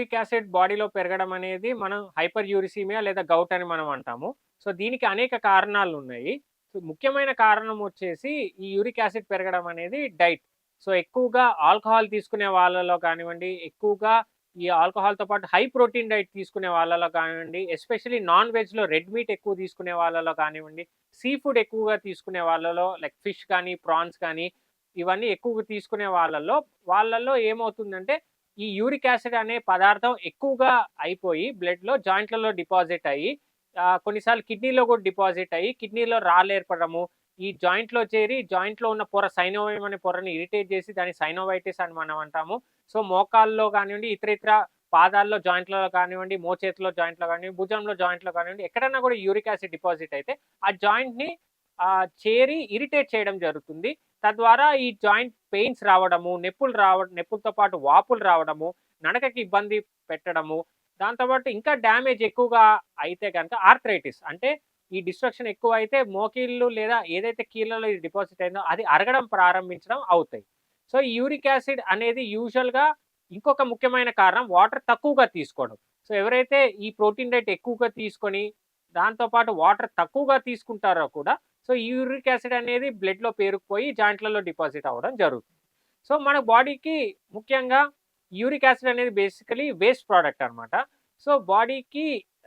Uric acid బాడీలో పెరగడం అనేది మనం హైపర్ యూరిసీమియా లేదా గౌట్ అని మనం అంటాము. సో దీనికి అనేక కారణాలు ఉన్నాయి సో ముఖ్యమైన కారణం వచ్చేసి ఈ యూరిక్ యాసిడ్ పెరగడం అనేది డైట్. సో ఎక్కువగా ఆల్కహాల్ తీసుకునే వాళ్ళలో కానివ్వండి ఎక్కువగా ఈ ఆల్కహాల్తో పాటు హై ప్రోటీన్ డైట్ తీసుకునే వాళ్ళలో కానివ్వండి ఎస్పెషలీ నాన్ వెజ్లో రెడ్ మీట్ ఎక్కువ తీసుకునే వాళ్ళలో కానివ్వండి సీ ఫుడ్ ఎక్కువగా తీసుకునే వాళ్ళలో లైక్ ఫిష్ కానీ ప్రాన్స్ కానీ ఇవన్నీ ఎక్కువగా తీసుకునే వాళ్ళలో వాళ్ళల్లో ఏమవుతుందంటే ఈ యూరిక్ యాసిడ్ అనే పదార్థం ఎక్కువగా అయిపోయి బ్లడ్లో జాయింట్లలో డిపాజిట్ అయ్యి కొన్నిసార్లు కిడ్నీలో కూడా డిపాజిట్ అయ్యి కిడ్నీలో రాళ్ళు ఏర్పడము ఈ జాయింట్లో చేరి జాయింట్లో ఉన్న పొర సైనోవయం అనే పొరని ఇరిటేట్ చేసి దాన్ని సైనోవైటిస్ అని మనం అంటాము. సో మోకాల్లో కానివ్వండి ఇతర ఇతర పాదాల్లో జాయింట్లలో కానివ్వండి మోచేతిలో జాయింట్లో కానివ్వండి భుజంలో జాయింట్లో కానివ్వండి ఎక్కడైనా కూడా యూరిక్ యాసిడ్ డిపాజిట్ అయితే ఆ జాయింట్ని చేరి ఇరిటేట్ చేయడం జరుగుతుంది. తద్వారా ఈ జాయింట్ పెయిన్స్ రావడము నొప్పులు రావడం నొప్పులతో పాటు వాపులు రావడము నడకకి ఇబ్బంది పెట్టడము దాంతోపాటు ఇంకా డ్యామేజ్ ఎక్కువగా అయితే కనుక ఆర్థరైటిస్ అంటే ఈ డిస్ట్రక్షన్ ఎక్కువ అయితే మోకీళ్ళు లేదా ఏదైతే కీళ్ళలో ఇది డిపాజిట్ అయిందో అది అరగడం ప్రారంభించడం అవుతాయి. సో ఈ యూరిక్ యాసిడ్ అనేది యూజువల్గా ఇంకొక ముఖ్యమైన కారణం వాటర్ తక్కువగా తీసుకోవడం. సో ఎవరైతే ఈ ప్రోటీన్ డైట్ ఎక్కువగా తీసుకొని దాంతోపాటు వాటర్ తక్కువగా తీసుకుంటారో కూడా సో ఈ యూరిక్ యాసిడ్ అనేది బ్లడ్లో పేరుకుపోయి జాయింట్లలో డిపాజిట్ అవ్వడం జరుగుతుంది. సో మన బాడీకి ముఖ్యంగా యూరిక్ యాసిడ్ అనేది బేసికలీ వేస్ట్ ప్రోడక్ట్ అనమాట సో బాడీకి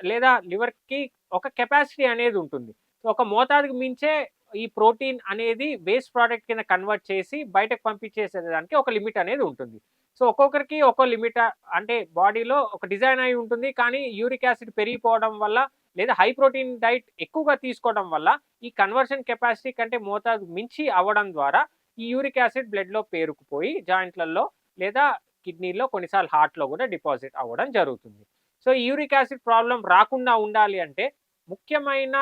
లేదా లివర్కి ఒక కెపాసిటీ అనేది ఉంటుంది. సో ఒక మోతాదుకు మించే ఈ ప్రోటీన్ అనేది వేస్ట్ ప్రోడక్ట్ కింద కన్వర్ట్ చేసి బయటకు పంపించేసేదానికి ఒక లిమిట్ అనేది ఉంటుంది. సో ఒక్కొక్కరికి ఒక్కో లిమిట్ అంటే బాడీలో ఒక డిజైన్ అయి ఉంటుంది కానీ యూరిక్ యాసిడ్ పెరిగిపోవడం వల్ల లేదా హై ప్రోటీన్ డైట్ ఎక్కువగా తీసుకోవడం వల్ల ఈ కన్వర్షన్ కెపాసిటీ కంటే మోతాదు మించి అవ్వడం ద్వారా ఈ యూరిక్ యాసిడ్ బ్లడ్లో పేరుకుపోయి జాయింట్లలో లేదా కిడ్నీలో కొన్నిసార్లు హార్ట్లో కూడా డిపాజిట్ అవ్వడం జరుగుతుంది. సో ఈ యూరిక్ యాసిడ్ ప్రాబ్లం రాకుండా ఉండాలి అంటే ముఖ్యమైన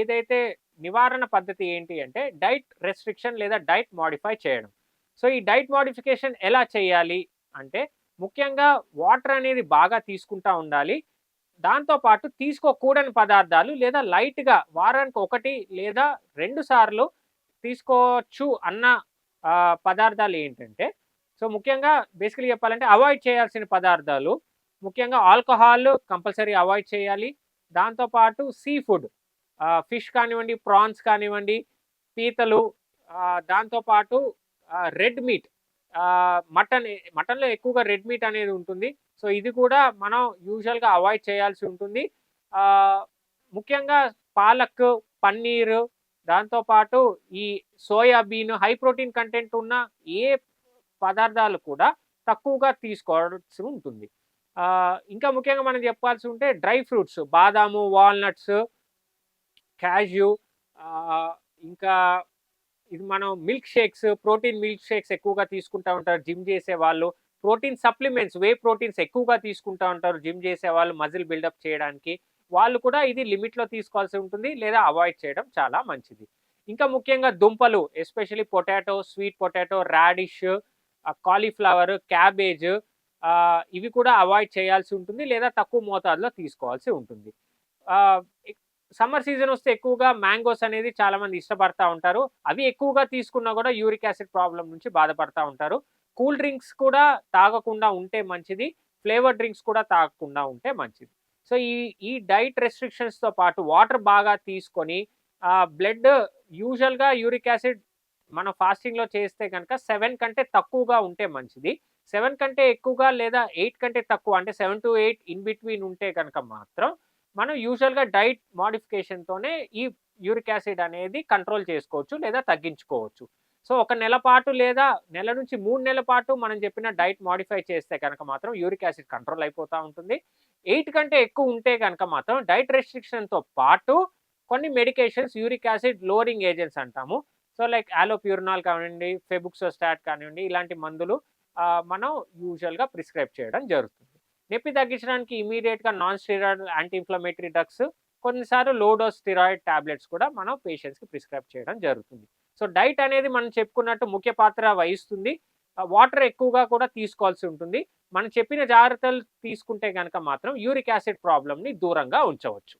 ఏదైతే నివారణ పద్ధతి ఏంటి అంటే డైట్ రెస్ట్రిక్షన్ లేదా డైట్ మాడిఫై చేయడం. సో ఈ డైట్ మాడిఫికేషన్ ఎలా చేయాలి అంటే ముఖ్యంగా వాటర్ అనేది బాగా తీసుకుంటా ఉండాలి. దాంతోపాటు తీసుకోకూడని పదార్థాలు లేదా లైట్గా వారానికి ఒకటి లేదా రెండు సార్లు తీసుకోవచ్చు అన్న పదార్థాలు ఏంటంటే సో ముఖ్యంగా బేసికలీ చెప్పాలంటే అవాయిడ్ చేయాల్సిన పదార్థాలు ముఖ్యంగా ఆల్కహాల్ కంపల్సరీ అవాయిడ్ చేయాలి. దాంతోపాటు సీ ఫుడ్ ఫిష్ కానివ్వండి ప్రాన్స్ కానివ్వండి పీతలు దాంతోపాటు రెడ్ మీట్ మటన్ మటన్లో ఎక్కువగా రెడ్ మీట్ అనేది ఉంటుంది. సో ఇది కూడా మనం యూజువల్గా అవాయిడ్ చేయాల్సి ఉంటుంది. ముఖ్యంగా పాలక్ పన్నీరు దాంతోపాటు ఈ సోయాబీన్ హై ప్రోటీన్ కంటెంట్ ఉన్న ఏ పదార్థాలు కూడా తక్కువగా తీసుకోవాల్సి ఉంటుంది. ఇంకా ముఖ్యంగా మనం చెప్పాల్సి ఉంటే డ్రై ఫ్రూట్స్ బాదాము వాల్నట్స్ క్యాష్యూ ఇంకా ఇది మనం milk shakes protein milk shakes ఎక్కువగా తీసుకుంటా ఉంటారు జిమ్ చేసే వాళ్ళు. ప్రోటీన్ సప్లిమెంట్స్ వే ప్రోటీన్స్ ఎక్కువగా తీసుకుంటా ఉంటారు జిమ్ చేసే వాళ్ళు మజిల్ బిల్డప్ చేయడానికి. వాళ్ళు కూడా ఇది లిమిట్లో తీసుకోవాల్సి ఉంటుంది లేదా అవాయిడ్ చేయడం చాలా మంచిది. ఇంకా ముఖ్యంగా దుంపలు especially potato sweet potato radish cauliflower cabbage ఇవి కూడా అవాయిడ్ చేయాల్సి ఉంటుంది లేదా తక్కువ మోతాదులో తీసుకోవాల్సి ఉంటుంది. సమ్మర్ సీజన్ వస్తే ఎక్కువగా మ్యాంగోస్ అనేది చాలా మంది ఇష్టపడతా ఉంటారు. అవి ఎక్కువగా తీసుకున్నా కూడా యూరిక్ యాసిడ్ ప్రాబ్లం నుంచి బాధపడతా ఉంటారు. కూల్ డ్రింక్స్ కూడా తాగకుండా ఉంటే మంచిది. ఫ్లేవర్ డ్రింక్స్ కూడా తాగకుండా ఉంటే మంచిది. సో ఈ ఈ డైట్ రెస్ట్రిక్షన్స్తో పాటు వాటర్ బాగా తీసుకొని బ్లడ్ యూజువల్గా యూరిక్ యాసిడ్ మనం ఫాస్టింగ్లో చేస్తే కనుక సెవెన్ కంటే తక్కువగా ఉంటే మంచిది. సెవెన్ కంటే ఎక్కువగా లేదా ఎయిట్ కంటే తక్కువ అంటే seven to eight in between ఉంటే కనుక మాత్రం మనం యూజువల్గా డైట్ మాడిఫికేషన్తోనే ఈ యూరిక్ యాసిడ్ అనేది కంట్రోల్ చేసుకోవచ్చు లేదా తగ్గించుకోవచ్చు. సో ఒక నెల పాటు లేదా నెల నుంచి మూడు నెలల పాటు మనం చెప్పిన డైట్ మాడిఫై చేస్తే కనుక మాత్రం యూరిక్ యాసిడ్ కంట్రోల్ అయిపోతూ ఉంటుంది. ఎయిట్ కంటే ఎక్కువ ఉంటే కనుక మాత్రం డైట్ రెస్ట్రిక్షన్తో పాటు కొన్ని medications uric acid lowering agents అంటాము. సో లైక్ ఆలోప్యూరినాల్ కానివ్వండి ఫెబుక్సోస్టాట్ కానివ్వండి ఇలాంటి మందులు మనం యూజువల్గా ప్రిస్క్రైబ్ చేయడం జరుగుతుంది. నొప్పి తగ్గించడానికి ఇమీడియట్గా non steroid anti inflammatory drugs కొన్నిసార్లు లో డోస్ స్టిరాయిడ్ టాబ్లెట్స్ కూడా మనం పేషెంట్స్కి ప్రిస్క్రైబ్ చేయడం జరుగుతుంది. సో డైట్ అనేది మనం చెప్పుకున్నట్టు ముఖ్య పాత్ర వహిస్తుంది. వాటర్ ఎక్కువగా కూడా తీసుకోవాల్సి ఉంటుంది. మనం చెప్పిన జాగ్రత్తలు తీసుకుంటే కనుక మాత్రం యూరిక్ యాసిడ్ ప్రాబ్లమ్ని దూరంగా ఉంచవచ్చు.